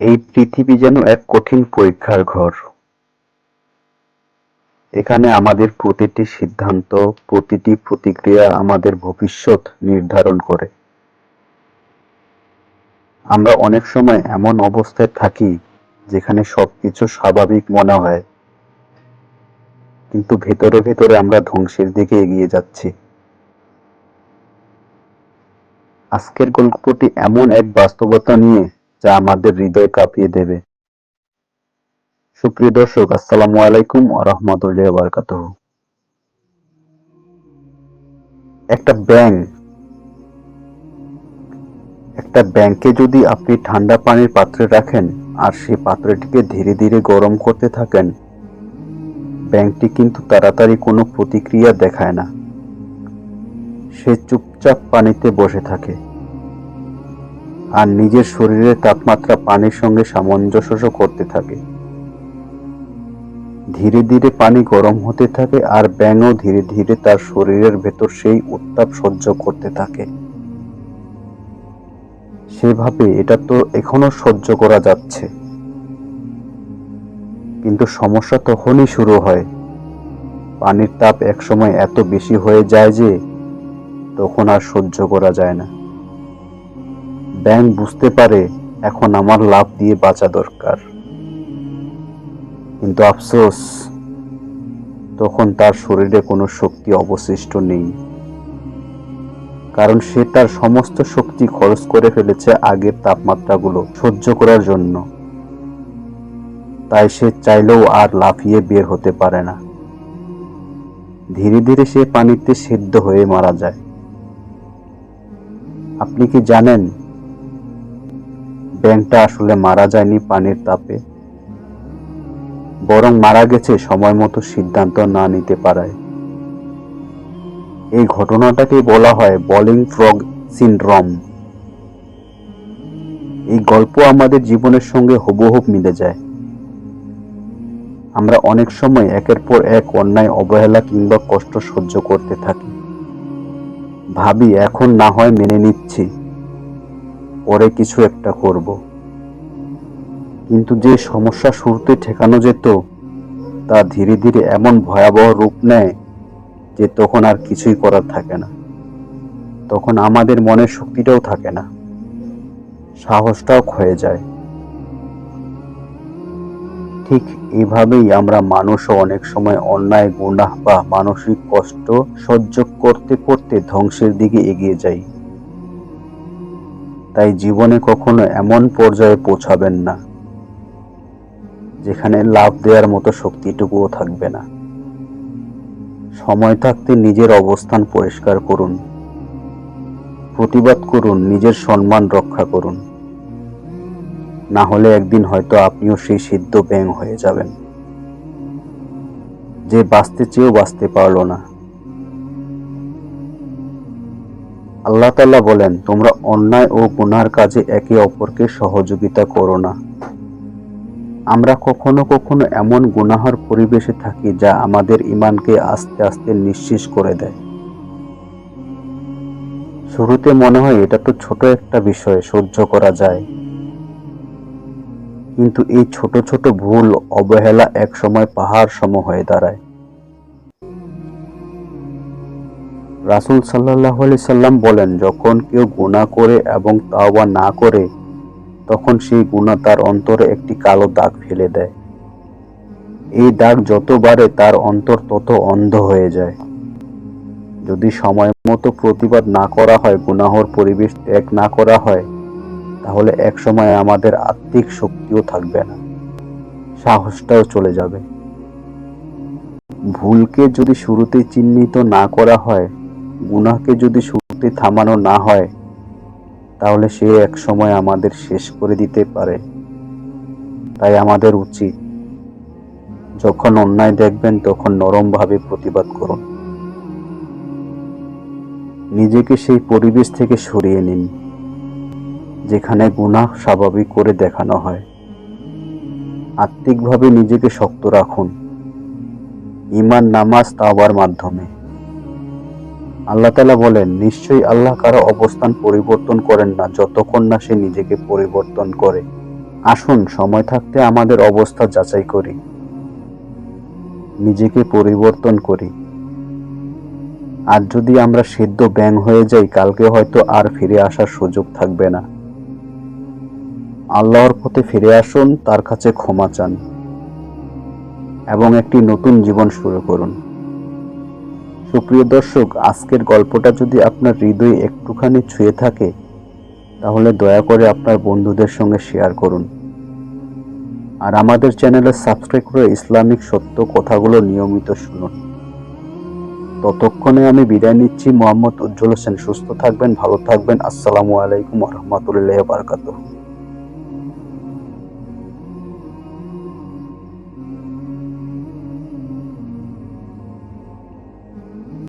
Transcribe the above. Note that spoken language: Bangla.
এই পৃথিবী যেন এক কঠিন পরীক্ষার ঘর। এখানে আমাদের প্রতিটি সিদ্ধান্ত, প্রতিটি প্রতিক্রিয়া আমাদের ভবিষ্যৎ নির্ধারণ করে। আমরা অনেক সময় এমন অবস্থায় থাকি যেখানে সবকিছু স্বাভাবিক মনে হয়, কিন্তু ভেতরে ভেতরে আমরা ধ্বংসের দিকে এগিয়ে যাচ্ছি। আজকের গল্পটি এমন এক বাস্তবতা নিয়ে যা আমাদের হৃদয় কাঁপিয়ে দেবে। সুপ্রিয় দর্শক, আসসালামু আলাইকুম ওয়া রাহমাতুল্লাহি ওয়া একটা ব্যাংক, একটা ব্যাংকে যদি আপনি ঠান্ডা পানির পাত্রে রাখেন আর সেই পাত্রটিকে ধীরে ধীরে গরম করতে থাকেন, ব্যাংকটি কিন্তু তাড়াতাড়ি কোনো প্রতিক্রিয়া দেখায় না। সে চুপচাপ পানিতে বসে থাকে। আর নিজের শরীরের তাপমাত্রা পানির সঙ্গে সামঞ্জস্য করতে থাকে। ধীরে ধীরে পানি গরম হতে থাকে আর ব্যাঙও ধীরে ধীরে তার শরীরের ভেতর সেই উত্তাপ সহ্য করতে থাকে। সেভাবে এটা তো এখনও সহ্য করা যাচ্ছে। কিন্তু সমস্যা তখনই শুরু হয়। পানির তাপ একসময় এত বেশি হয়ে যায় যে তখন আর সহ্য করা যায় না। ব্যাংক বুঝতে পারে এখন আমার লাভ দিয়ে বাঁচা দরকার। কিন্তু আফসোস, তখন তার শরীরে কোনো শক্তি অবশিষ্ট নেই। কারণ সে তার সমস্ত শক্তি খরচ করে ফেলেছে আগের তাপমাত্রাগুলো সহ্য করার জন্য। তাই সে চাইলেও আর লাফিয়ে বের হতে পারে না। ধীরে ধীরে সে পানিতে সিদ্ধ হয়ে মারা যায়। আপনি কি জানেন ব্যাংকটা আসলে মারা যায়নি পানির তাপে। বরং মারা গেছে সময় মতো সিদ্ধান্ত না নিতে পারায়। এই ঘটনাটাকে বলা হয় বলিং ফ্রগ সিনড্রম। এই গল্প আমাদের জীবনের সঙ্গে হুবহুব মিলে যায়। আমরা অনেক সময় একের পর এক অন্যায়, অবহেলা কিংবা কষ্ট সহ্য করতে থাকি। ভাবি, এখন না হয় মেনে নিচ্ছি। পরে কিছু একটা করব। কিন্তু যে সমস্যা শুরুতে ঠেকানো যেত, তা ধীরে ধীরে এমন ভয়াবহ রূপ নেয় যে তখন আর কিছুই করার থাকে না। তখন আমাদের মনের শক্তিটাও থাকে না। সাহসটাও ক্ষয়ে যায়। ঠিক এভাবেই আমরা মানুষও অনেক সময় অন্যায়, গুনাহ বা মানসিক কষ্ট সহ্য করতে করতে ধ্বংসের দিকে এগিয়ে যাই। তাই জীবনে কখনো এমন পর্যায়ে পৌঁছাবেন না, যেখানে লাভ দেওয়ার মতো শক্তিটুকুও থাকবে না। সময় থাকতে নিজের অবস্থান পরিষ্কার করুন, প্রতিবাদ করুন, নিজের সম্মান রক্ষা করুন। না হলে একদিন হয়তো আপনিও সেই সিদ্ধ ব্যাং হয়ে যাবেন, যে বাঁচতে চেয়েও বাঁচতে পারল না। আল্লাহ তাল্লাহ বলেন, তোমরা অন্যায় ও গুনার কাজে একে অপরকে সহযোগিতা করো না। আমরা কখনো কখনো এমন গুনাহর পরিবেশে থাকি যা আমাদের ইমানকে আস্তে আস্তে নিঃশেষ করে দেয়। শুরুতে মনে হয় এটা তো ছোট একটা বিষয়, সহ্য করা যায়। কিন্তু এই ছোট ছোট ভুল অবহেলা এক সময় পাহাড় সম হয়ে দাঁড়ায়। রাসুল সাল্লাহ সাল্লাম বলেন, যখন কেউ গুণা করে এবং তাওবা না করে, তখন সেই গুণা তার অন্তরে একটি কালো দাগ ফেলে দেয়। এই দাগ যত বাড়ে তার অন্তর তত অন্ধ হয়ে যায়। যদি সময় মতো প্রতিবাদ না করা হয়, গুনাহর পরিবেশ ত্যাগ না করা হয়, তাহলে এক সময় আমাদের আত্মিক শক্তিও থাকবে না। সাহসটাও চলে যাবে। ভুলকে যদি শুরুতে চিহ্নিত না করা হয় গুনাহকে যদি শুরুতে থামানো না হয়, তাহলে সে এক সময় আমাদের শেষ করে দিতে পারে। তাই আমাদের উচিত যখন অন্যায় দেখবেন, তখন নরমভাবে প্রতিবাদ করুন। নিজেকে সেই পরিবেশ থেকে সরিয়ে নিন, যেখানে গুনাহ স্বাভাবিক করে দেখানো হয়। আত্মিকভাবে নিজেকে শক্ত রাখুন। ইমান নামাজ তাওবার মাধ্যমে। আল্লাহ তালা বলেন, নিশ্চয়ই আল্লাহ কারও অবস্থান পরিবর্তন করেন না, যতক্ষণ না সে নিজেকে পরিবর্তন করে। আসুন, সময় থাকতে আমাদের অবস্থা যাচাই করি। নিজেকে পরিবর্তন করি। আর যদি আমরা সিদ্ধ ব্যাং হয়ে যাই, কালকে হয়তো আর ফিরে আসার সুযোগ থাকবে না। আল্লাহর পথে ফিরে আসুন, তার কাছে ক্ষমা চান। এবং একটি নতুন জীবন শুরু করুন। সুপ্রিয় দর্শক, আজকের গল্পটা যদি আপনার হৃদয়ে একটুখানি ছুঁয়ে থাকে, তাহলে দয়া করে আপনার বন্ধুদের সঙ্গে শেয়ার করুন। আর আমাদের চ্যানেলে সাবস্ক্রাইব করে ইসলামিক সত্য কথাগুলো নিয়মিত শুনুন। ততক্ষণে আমি বিদায় নিচ্ছি। মোহাম্মদ উজ্জ্বল হোসেন, সুস্থ থাকবেন, ভালো থাকবেন। আসসালামু আলাইকুম রহমতুল্লাহ বারকাতুহ।